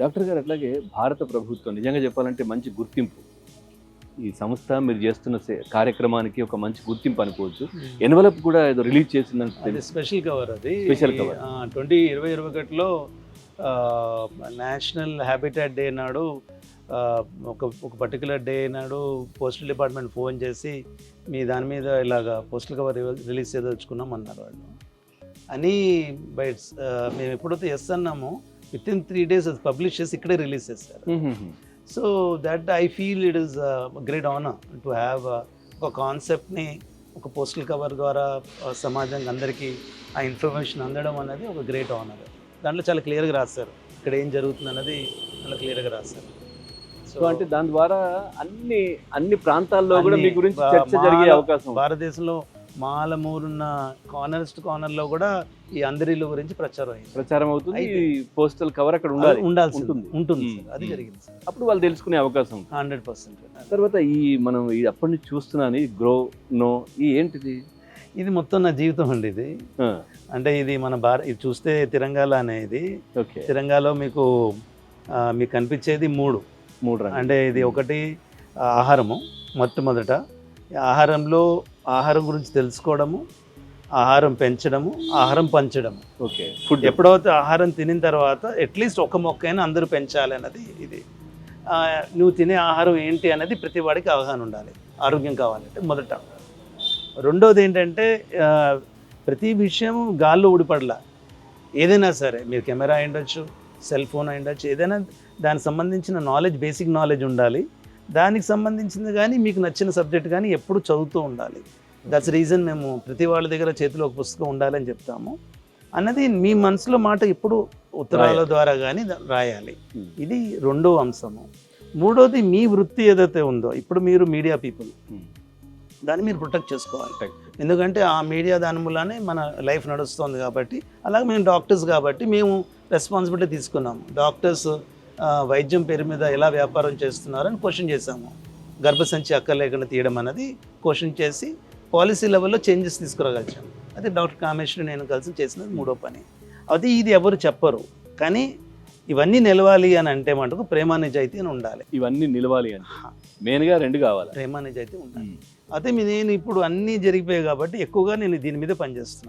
Doctor గారు అట్లాగే భారత ప్రభుత్వం నిజంగా చెప్పాలంటే మంచి గుర్తింపు. ఈ సంస్థ మీరు చేస్తున్న కార్యక్రమానికి ఒక మంచి గుర్తింపు అనుకోవచ్చు. ఎన్వలప్ కూడా ఏదో రిలీజ్ చేసిందని అది స్పెషల్ కవర్ అది. Special cover. ట్వంటీ ఇరవై ఇరవై ఒకటిలో నేషనల్ హ్యాబిటాట్ డే నాడు ఒక ఒక పర్టికులర్ డే నాడు పోస్టల్ డిపార్ట్మెంట్ ఫోన్ చేసి మీ దాని మీద ఇలాగ పోస్టల్ కవర్ రిలీజ్ చేయదలుచుకున్నాం అన్నారు వాళ్ళు. అని బయట మేము ఎప్పుడైతే ఎస్ అన్నామో విత్ ఇన్ త్రీ డేస్ అది పబ్లిష్ చేసి ఇక్కడే రిలీజ్ చేస్తారు so that I feel it is great honour to have ఒక కాన్సెప్ట్ని ఒక పోస్టల్ కవర్ ద్వారా సమాజంగా అందరికీ ఆ ఇన్ఫర్మేషన్ అందడం అనేది ఒక గ్రేట్ ఆనర్ దాంట్లో చాలా క్లియర్గా రాస్తారు ఇక్కడ ఏం జరుగుతుంది అన్నది చాలా క్లియర్గా రాస్తారు సో అంటే దాని ద్వారా అన్ని అన్ని ప్రాంతాల్లో కూడా మీ గురించి చర్చ జరిగే అవకాశం. భారతదేశంలో మాలమూరున్న కార్నర్స్ టు కార్నర్లో కూడా ఈ అందరిలో గురించి ప్రచారం అయింది. ప్రచారం అవుతుంది. పోస్టల్ కవర్ అక్కడ ఉండాలి. ఉండాల్సి ఉంటుంది. ఉంటుంది. అది. జరిగింది అప్పుడు వాళ్ళు తెలుసుకునే అవకాశం హండ్రెడ్ పర్సెంట్. తర్వాత ఈ మనం ఈ అప్పటి నుంచి చూస్తున్నాను ఈ గ్రో నో ఈ ఏంటిది? ఇది మొత్తం నా జీవితం అండి ఇది. అంటే ఇది మన భార ఇది చూస్తే తిరంగాల అనేది. ఓకే. తిరంగాలో మీకు మీకు కనిపించేది మూడు. మూడు అంటే ఇది ఒకటి ఆహారము మొట్టమొదట. ఆహారంలో ఆహారం గురించి తెలుసుకోవడము ఆహారం పెంచడము ఆహారం పంచడము. Okay food. ఎప్పుడైతే ఆహారం తినిన తర్వాత అట్లీస్ట్ ఒక మొక్కైనా అందరూ పెంచాలి అన్నది ఇది. నువ్వు తినే ఆహారం ఏంటి అనేది ప్రతి వాడికి అవగాహన ఉండాలి. ఆరోగ్యం కావాలంటే మొదట. రెండోది ఏంటంటే ప్రతి విషయం గాల్లో ఊడిపడలా. ఏదైనా సరే మీరు కెమెరా అయి ఉండొచ్చు సెల్ ఫోన్ అయి ఉండొచ్చు ఏదైనా దానికి సంబంధించిన నాలెడ్జ్ బేసిక్ నాలెడ్జ్ ఉండాలి. దానికి సంబంధించింది కానీ మీకు నచ్చిన సబ్జెక్ట్ కానీ ఎప్పుడు చదువుతూ ఉండాలి దట్స్ రీజన్ మేము ప్రతి వాళ్ళ దగ్గర చేతిలో ఒక పుస్తకం ఉండాలని చెప్తాము అన్నది మీ మనసులో మాట ఎప్పుడు ఉత్తరాల. ద్వారా కానీ రాయాలి Hmm. ఇది రెండో అంశము మూడోది మీ వృత్తి ఏదైతే ఉందో ఇప్పుడు మీరు మీడియా పీపుల్ Hmm. దాన్ని మీరు ప్రొటెక్ట్ చేసుకోవాలి. ఎందుకంటే ఆ మీడియా దాని మూలానే మన లైఫ్ నడుస్తుంది కాబట్టి అలాగే మేము డాక్టర్స్ కాబట్టి మేము రెస్పాన్సిబిలిటీ తీసుకున్నాము డాక్టర్స్ వైద్యం పేరు మీద ఎలా వ్యాపారం చేస్తున్నారని క్వశ్చన్ చేశాము. గర్భసంచి అక్క లేకుండా తీయడం అనేది క్వశ్చన్ చేసి పాలసీ లెవెల్లో చేంజెస్ తీసుకురాగలిచాము. అదే డాక్టర్ కామేశ్వరి నేను కలిసి చేసినది మూడో పని. అది ఇది ఎవరు చెప్పరు. కానీ ఇవన్నీ నిలవాలి అని అంటే మటుకు ప్రేమ నిజాయితీ అని ఉండాలి. ఇవన్నీ నిలవాలి అని మెయిన్గా రెండు కావాలి. ప్రేమ నిజాయితీ ఉండాలి. అదే మీ- నేను ఇప్పుడు అన్నీ జరిగిపోయాయి కాబట్టి ఎక్కువగా నేను దీని మీద పనిచేస్తున్నాను.